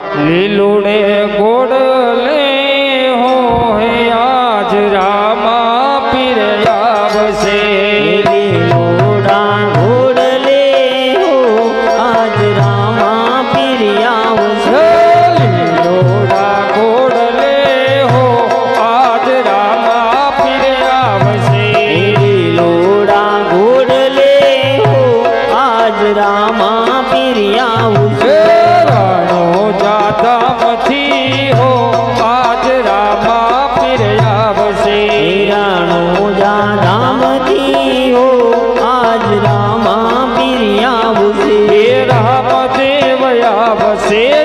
લીલુડે God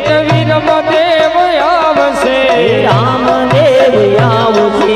Ramdev આવશે. રામદેવ આવશે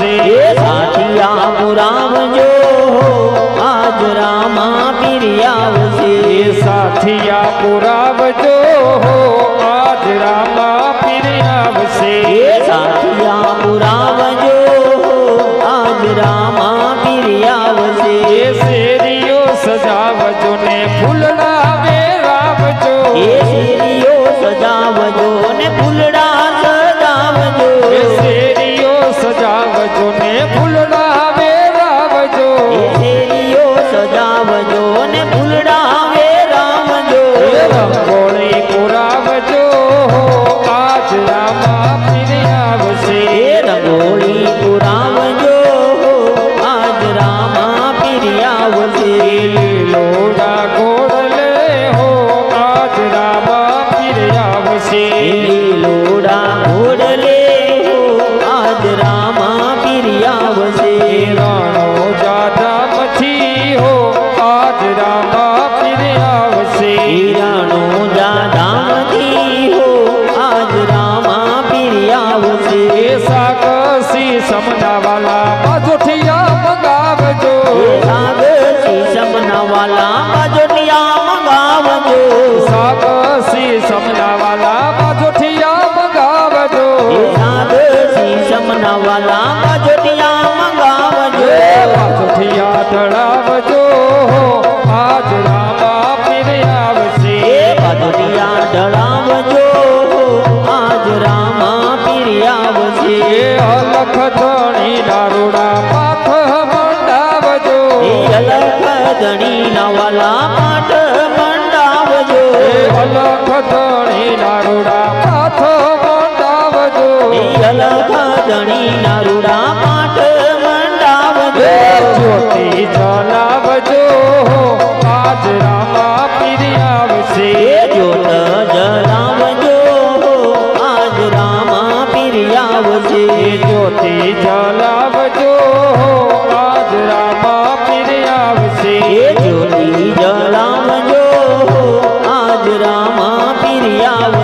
આવશે સાથી રામ રામ જો આજ રામા પીરી આવશે સાથિયા પુરાવજો આજ રામા પીરી આવશે સાથિયા પુરાવજો આજ રામા પીરી આવશે શેરીઓ સજાવજો ને ફૂલ લાવે sim. સોનાવાલા લાંબા જોટિયા મંગાવજો પાછોઠિયા ઢળાવજો આજ રામા પીર આવશે પાછોઠિયા ઢળાવજો આજ રામા પીર આવશે અલખ ધણી દારૂડા પાથ મંડાવજો અલખ ધણી નવાલા પાઠ મંડાવજો. અલખ ધણી દારૂડા પાથ મંડાવજો અલખ ચણી નારુડા પાટ મંડાવજો. જ્યોતિ ચલાવજો આજ રામા પીરી આવશે. જ્યોત જલાવજો આજ રામા પીરી આવશે. જ્યોતિ જલાવજો આજ રામા પીરી આવશે. જ્યોતિ જલાવજો આજ રામા પીરી આવશે.